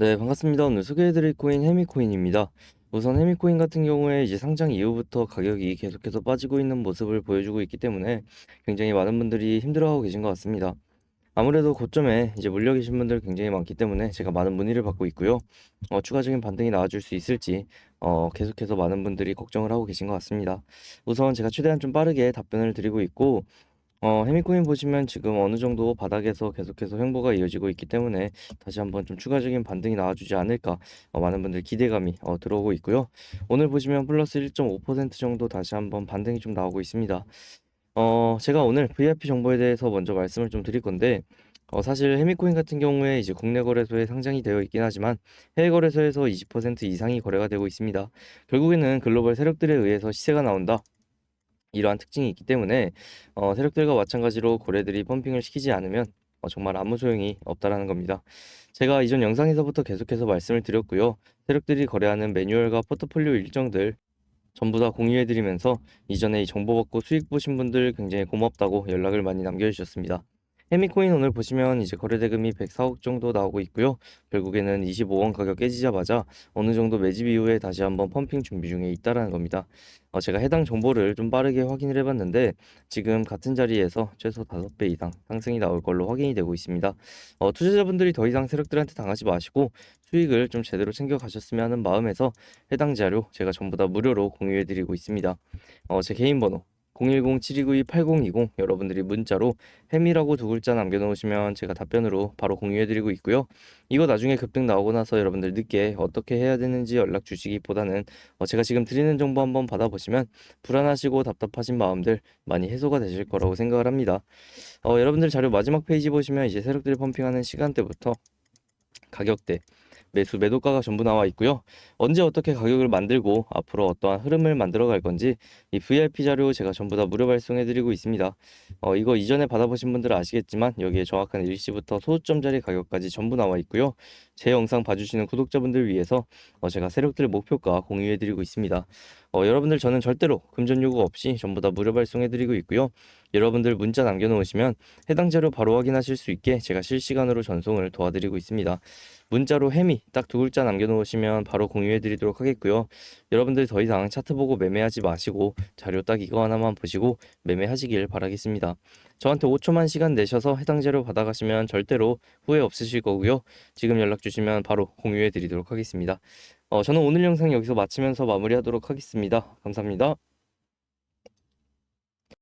네, 반갑습니다. 오늘 소개해드릴 코인 해미코인입니다. 우선 해미코인 같은 경우에 이제 상장 이후부터 가격이 계속해서 빠지고 있는 모습을 보여주고 있기 때문에 굉장히 많은 분들이 힘들어하고 계신 것 같습니다. 아무래도 고점에 이제 물려 계신 분들 굉장히 많기 때문에 제가 많은 문의를 받고 있고요. 어, 추가적인 반등이 나와줄 수 있을지 어, 계속해서 많은 분들이 걱정을 하고 계신 것 같습니다. 우선 제가 최대한 좀 빠르게 답변을 드리고 있고 어, 해미코인 보시면 지금 어느 정도 바닥에서 계속해서 횡보가 이어지고 있기 때문에 다시 한번 좀 추가적인 반등이 나와주지 않을까 어, 많은 분들 기대감이 어, 들어오고 있고요. 오늘 보시면 플러스 1.5% 정도 다시 한번 반등이 좀 나오고 있습니다. 어, 제가 오늘 VIP 정보에 대해서 먼저 말씀을 좀 드릴 건데 어, 사실 해미코인 같은 경우에 이제 국내 거래소에 상장이 되어 있긴 하지만 해외 거래소에서 20% 이상이 거래가 되고 있습니다. 결국에는 글로벌 세력들에 의해서 시세가 나온다. 이러한 특징이 있기 때문에 어, 세력들과 마찬가지로 고래들이 펌핑을 시키지 않으면 어, 정말 아무 소용이 없다라는 겁니다. 제가 이전 영상에서부터 계속해서 말씀을 드렸고요. 세력들이 거래하는 매뉴얼과 포트폴리오 일정들 전부 다 공유해드리면서 이전에 이 정보 받고 수익 보신 분들 굉장히 고맙다고 연락을 많이 남겨주셨습니다. 해미코인 오늘 보시면 이제 거래 대금이 104억 정도 나오고 있고요. 결국에는 25원 가격 깨지자마자 어느 정도 매집 이후에 다시 한번 펌핑 준비 중에 있다라는 겁니다. 어, 제가 해당 정보를 좀 빠르게 확인을 해봤는데 지금 같은 자리에서 최소 5배 이상 상승이 나올 걸로 확인이 되고 있습니다. 어, 투자자분들이 더 이상 세력들한테 당하지 마시고 수익을 좀 제대로 챙겨 가셨으면 하는 마음에서 해당 자료 제가 전부 다 무료로 공유해드리고 있습니다. 어, 제 개인 번호 010-7292-8020 여러분들이 문자로 햄이라고 두 글자 남겨놓으시면 제가 답변으로 바로 공유해드리고 있고요. 이거 나중에 급등 나오고 나서 여러분들 늦게 어떻게 해야 되는지 연락 주시기보다는 어, 제가 지금 드리는 정보 한번 받아보시면 불안하시고 답답하신 마음들 많이 해소가 되실 거라고 생각을 합니다. 어, 여러분들 자료 마지막 페이지 보시면 이제 세력들이 펌핑하는 시간대부터 가격대 매수 매도가가 전부 나와 있고요. 언제 어떻게 가격을 만들고 앞으로 어떠한 흐름을 만들어 갈 건지 이 VIP 자료 제가 전부 다 무료 발송해 드리고 있습니다. 어, 이거 이전에 받아보신 분들은 아시겠지만 여기에 정확한 일시부터 소수점 자리 가격까지 전부 나와 있고요. 제 영상 봐주시는 구독자분들 위해서 어, 제가 세력들 목표가 공유해 드리고 있습니다. 어, 여러분들 저는 절대로 금전 요구 없이 전부 다 무료 발송해 드리고 있고요. 여러분들 문자 남겨놓으시면 해당 자료 바로 확인하실 수 있게 제가 실시간으로 전송을 도와드리고 있습니다. 문자로 해미 딱 두 글자 남겨놓으시면 바로 공유해드리도록 하겠고요. 여러분들 더 이상 차트 보고 매매하지 마시고 자료 딱 이거 하나만 보시고 매매하시길 바라겠습니다. 저한테 5초만 시간 내셔서 해당 자료 받아가시면 절대로 후회 없으실 거고요. 지금 연락 주시면 바로 공유해드리도록 하겠습니다. 어, 저는 오늘 영상 여기서 마치면서 마무리하도록 하겠습니다. 감사합니다.